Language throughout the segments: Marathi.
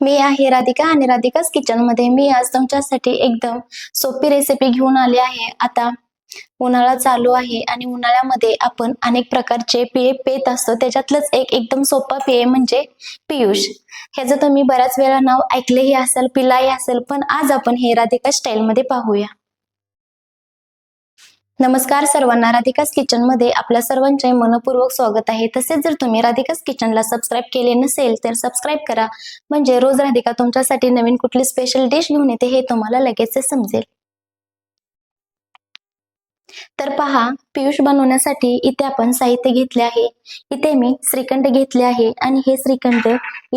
मी आहे राधिका आणि राधिकाच किचनमध्ये. मी आज तुमच्यासाठी एकदम सोपी रेसिपी घेऊन आली आहे. आता उन्हाळा चालू आहे आणि उन्हाळ्यामध्ये आपण अनेक प्रकारचे पेय पेत असतो. त्याच्यातलंच एक एकदम सोपा पेय म्हणजे पियुष. ह्याचं तुम्ही बऱ्याच वेळा नाव ऐकलेही असेल पिलाही असेल पण आज आपण हे राधिका स्टाईल मध्ये पाहूया. नमस्कार सर्वांना राधिकास किचनमध्ये आपल्या सर्वांचे मनपूर्वक स्वागत आहे. तसेच जर तुम्ही राधिकास किचनला सबस्क्राईब केले नसेल तर सबस्क्राईब करा. म्हणजे रोज राधिका तुमच्यासाठी नवीन कुठली स्पेशल डिश घेऊन येते हे तुम्हाला लगेच समजेल. तर पहा पियुष बनवण्यासाठी इथे आपण साहित्य घेतले आहे. इथे मी श्रीखंड घेतले आहे आणि हे श्रीखंड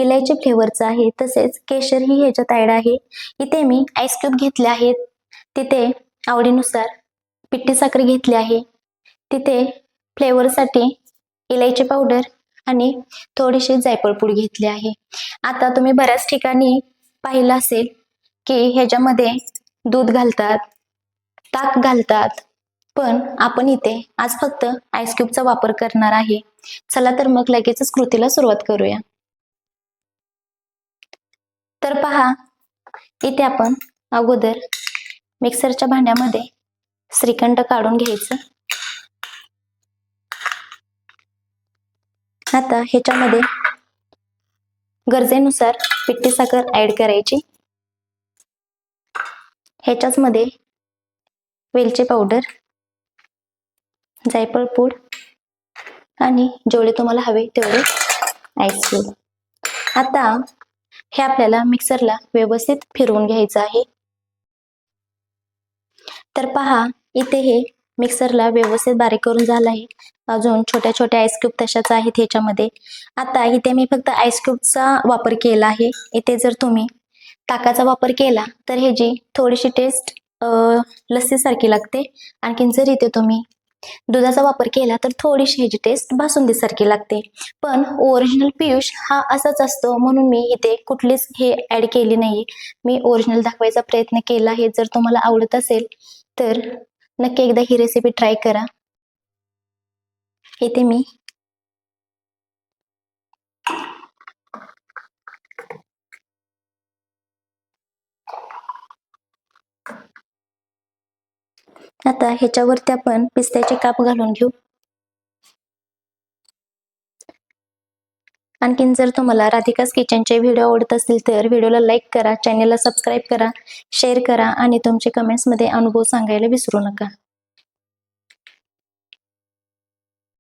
इलायची फ्लेवरचं आहे. तसेच केशर ही ह्याच्यात ऍड आहे. इथे मी आईस क्यूब घेतले आहेत. तिथे आवडीनुसार पिठी साखर घेतली आहे. तिथे फ्लेवरसाठी इलायची पावडर आणि थोडीशी जायफळ पूड घेतली आहे. आता तुम्ही बऱ्याच ठिकाणी पाहिलं असेल की ह्याच्यामध्ये दूध घालतात ताक घालतात पण आपण इथे आज फक्त आईस क्यूबचा वापर करणार आहे. चला तर मग लगेचच कृतीला सुरुवात करूया. तर पहा इथे आपण अगोदर मिक्सरच्या भांड्यामध्ये श्रीखंड काढून घ्यायचं. आता ह्याच्यामध्ये गरजेनुसार पिठी साखर ऍड करायची. ह्याच्याच मध्ये वेलची पावडर जायफळ पूड आणि जेवढे तुम्हाला हवे तेवढे आईस आता हे आपल्याला मिक्सरला व्यवस्थित फिरवून घ्यायचं आहे. तर पहा इथे हे मिक्सरला व्यवस्थित बारीक करून झालं आहे. अजून छोट्या छोट्या आईस्क्यूब तशाच आहेत ह्याच्यामध्ये. आता इथे मी फक्त आईस्क्यूबचा वापर केला आहे. इथे जर तुम्ही ताकाचा वापर केला तर ह्याची थोडीशी टेस्ट लस्सीसारखी लागते. आणखीन जर इथे तुम्ही दुधाचा वापर केला तर थोडीशी ह्याची टेस्ट बासुंदीसारखी लागते. पण ओरिजिनल पियुष हा असाच असतो म्हणून मी इथे कुठलीच हे ऍड केली नाही. मी ओरिजिनल दाखवायचा प्रयत्न केला आहे. जर तुम्हाला आवडत असेल तर नक्की एकदा ही रेसिपी ट्राय करा. इथे मी. आता ह्याच्यावरती आपण पिस्त्याचे काप घालून घेऊ. आणखीन जर तुम्हाला राधिकास किचनचे व्हिडिओ आवडत असतील तर व्हिडिओला लाईक करा चॅनेलला सबस्क्राईब करा शेअर करा आणि तुमचे कमेंट्समध्ये अनुभव सांगायला विसरू नका.